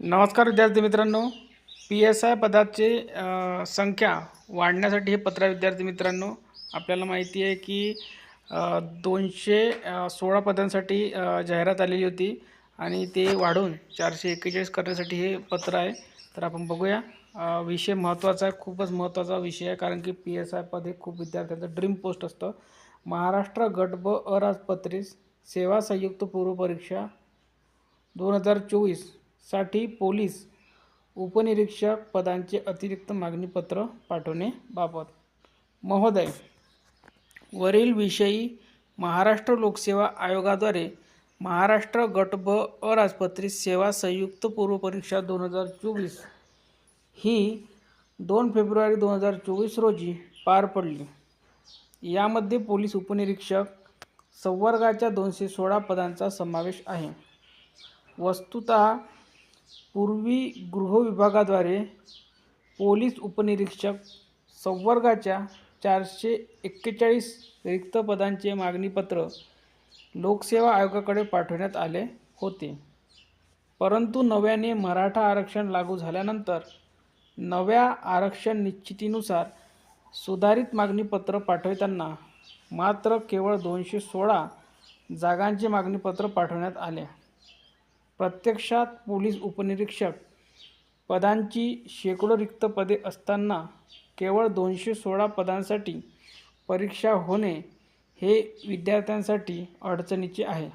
नमस्कार विद्यार्थी मित्रांनो. पी एस आय पदाचे संख्या वाढण्यासाठी हे पत्र आहे विद्यार्थी मित्रांनो. आपल्याला माहिती आहे की दोनशे सोळा पदांसाठी जाहिरात आलेली होती आणि ते वाढवून चारशे एक्केचाळीस करण्यासाठी हे पत्र आहे. तर आपण बघूया. विषय महत्त्वाचा आहे खूपच महत्त्वाचा विषय आहे कारण की पी एस आय पद हे खूप विद्यार्थ्यांचं ड्रीम पोस्ट असतं. महाराष्ट्र गट ब अराजपत्रित सेवा संयुक्त पूर्व परीक्षा दोन हजार चोवीस साठी पोलीस उपनिरीक्षक पदांचे अतिरिक्त मागणीपत्र पाठवणेबाबत महोदय वरील विषयी महाराष्ट्र लोकसेवा आयोगाद्वारे महाराष्ट्र गट ब अराजपत्रित सेवा संयुक्त पूर्व परीक्षा दोन हजार चोवीस ही दोन फेब्रुवारी दोन हजार चोवीस रोजी पार पडली. यामध्ये पोलीस उपनिरीक्षक संवर्गाच्या दोनशे सोळा पदांचा समावेश आहे. वस्तुत पूर्वी गृहविभागाद्वारे पोलीस उपनिरीक्षक संवर्गाच्या चारशे एक्केचाळीस रिक्त पदांचे मागणीपत्र लोकसेवा आयोगाकडे पाठवण्यात आले होते. परंतु नव्याने मराठा आरक्षण लागू झाल्यानंतर नव्या आरक्षण निश्चितीनुसार सुधारित मागणीपत्र पाठविताना मात्र केवळ दोनशे सोळा जागांचे मागणीपत्र पाठवण्यात आले. प्रत्यक्षात पोलीस उपनिरीक्षक पदांची शेकडो रिक्त पदे असताना केवळ दोनशे सोळा पदांसाठी परीक्षा होणे हे विद्यार्थ्यांसाठी अडचणीचे आहे.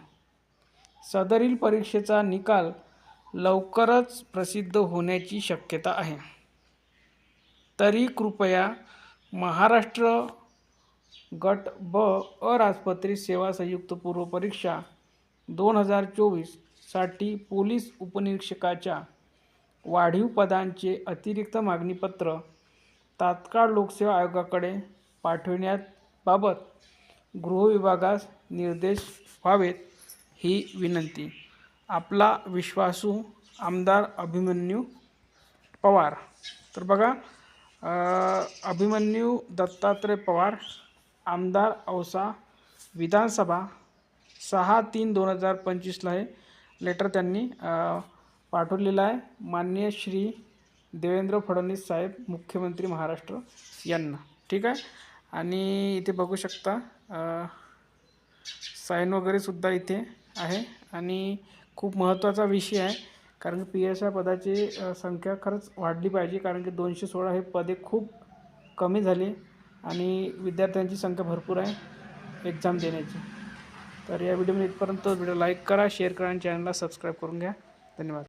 सदरील परीक्षेचा निकाल लवकरच प्रसिद्ध होण्याची शक्यता आहे. तरी कृपया महाराष्ट्र गट ब अराजपत्रित सेवा संयुक्त पूर्व परीक्षा दोन हजार चोवीस साठी पोलीस उपनिरीक्षकाच्या वाढीव पदांचे अतिरिक्त मागणीपत्र तात्काळ लोकसेवा आयोगाकडे पाठविण्याबाबत गृहविभागास निर्देश व्हावेत ही विनंती. आपला विश्वासू आमदार अभिमन्यू पवार. तर बघा अभिमन्यू दत्तात्रय पवार आमदार औसा विधानसभा सहा तीन दोन हजार पंचवीसला हे लेटर त्यांनी पाठवलेला पाठवलेलं आहे. माननीय श्री देवेंद्र फडणवीस साहेब मुख्यमंत्री महाराष्ट्र यांना. ठीक आहे? आणि इथे बघू शकता साईन वगैरेसुद्धा इथे आहे. आणि खूप महत्त्वाचा विषय आहे कारण की पी एस आय पदाची संख्या खरंच वाढली पाहिजे कारण की दोनशे सोळा हे पदे खूप कमी झाली आणि विद्यार्थ्यांची संख्या भरपूर आहे एक्झाम देण्याची. तर या व्हिडिओमध्ये इथपर्यंत व्हिडिओ लाईक करा शेअर करा आणि चॅनलला सबस्क्राईब करून घ्या. धन्यवाद.